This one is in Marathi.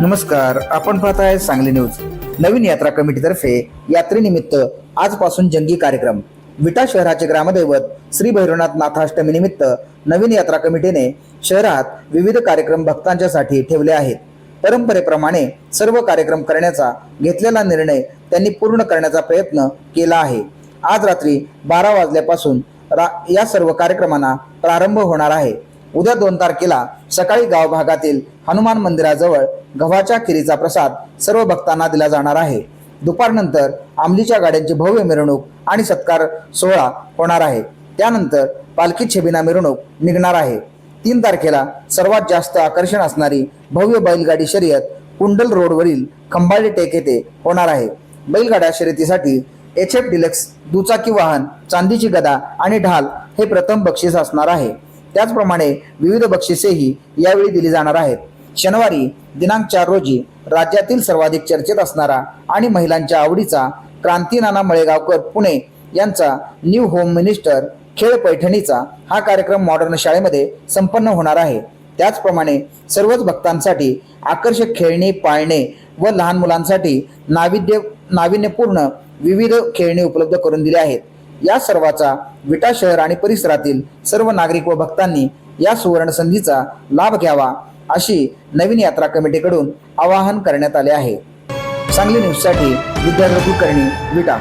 नमस्कार आपण पाहत आहे सांगली न्यूज. नवीन यात्रा कमिटीतर्फे यात्रेनिमित्त आजपासून जंगी कार्यक्रम. विटा शहराचे ग्रामदैवत श्री भैरवनाथ नाथाष्टमी निमित्त नवीन यात्रा कमिटीने शहरात विविध कार्यक्रम भक्तांच्यासाठी ठेवले आहेत. परंपरेप्रमाणे सर्व कार्यक्रम करण्याचा घेतलेला निर्णय त्यांनी पूर्ण करण्याचा प्रयत्न केला आहे. आज रात्री बारा वाजल्यापासून रा या सर्व कार्यक्रमांना प्रारंभ होणार आहे. उद्या दोन तारखेला सकाळी गाव भागातील हनुमान मंदिराजवळ गव्हाच्या खिरीचा प्रसाद सर्व भक्तांना दिला जाणार आहे. दुपारनंतर आमलीच्या गाड्यांची भव्य मिरवणूक आणि सत्कार सोहळा होणार आहे. त्यानंतर पालखी छबिना मिरवणूक निघणार आहे. तीन तारखेला सर्वात जास्त आकर्षण असणारी भव्य बैलगाडी शर्यत कुंडल रोडवरील खंबाळी टेक येथे होणार आहे. बैलगाड्या शर्यतीसाठी एच एफ डिलक्स दुचाकी वाहन चांदीची गदा आणि ढाल हे प्रथम बक्षीस असणार आहे. त्याचप्रमाणे विविध बक्षिसेही यावेळी दिली जाणार आहेत. शनिवारी दिनांक चार रोजी राज्यातील सर्वाधिक चर्चेत असणारा आणि महिलांच्या आवडीचा क्रांती नाना मळेगावकर पुणे यांचा न्यू होम मिनिस्टर खेळ पैठणीचा हा कार्यक्रम मॉडर्न शाळेमध्ये संपन्न होणार आहे. त्याचप्रमाणे सर्वच भक्तांसाठी आकर्षक खेळणी पाळणे व लहान मुलांसाठी नाविद्य नाविन्यपूर्ण विविध खेळणी उपलब्ध करून दिली आहेत. या सर्वाचा विटा शहर आणि परिसरातील सर्व नागरिक व भक्तांनी या सुवर्ण संधीचा लाभ घ्यावा अशी नवीन यात्रा कमिटीकडून आवाहन करण्यात आले आहे. सांगली न्यूजसाठी विद्यार्थी कुलकर्णी विटा.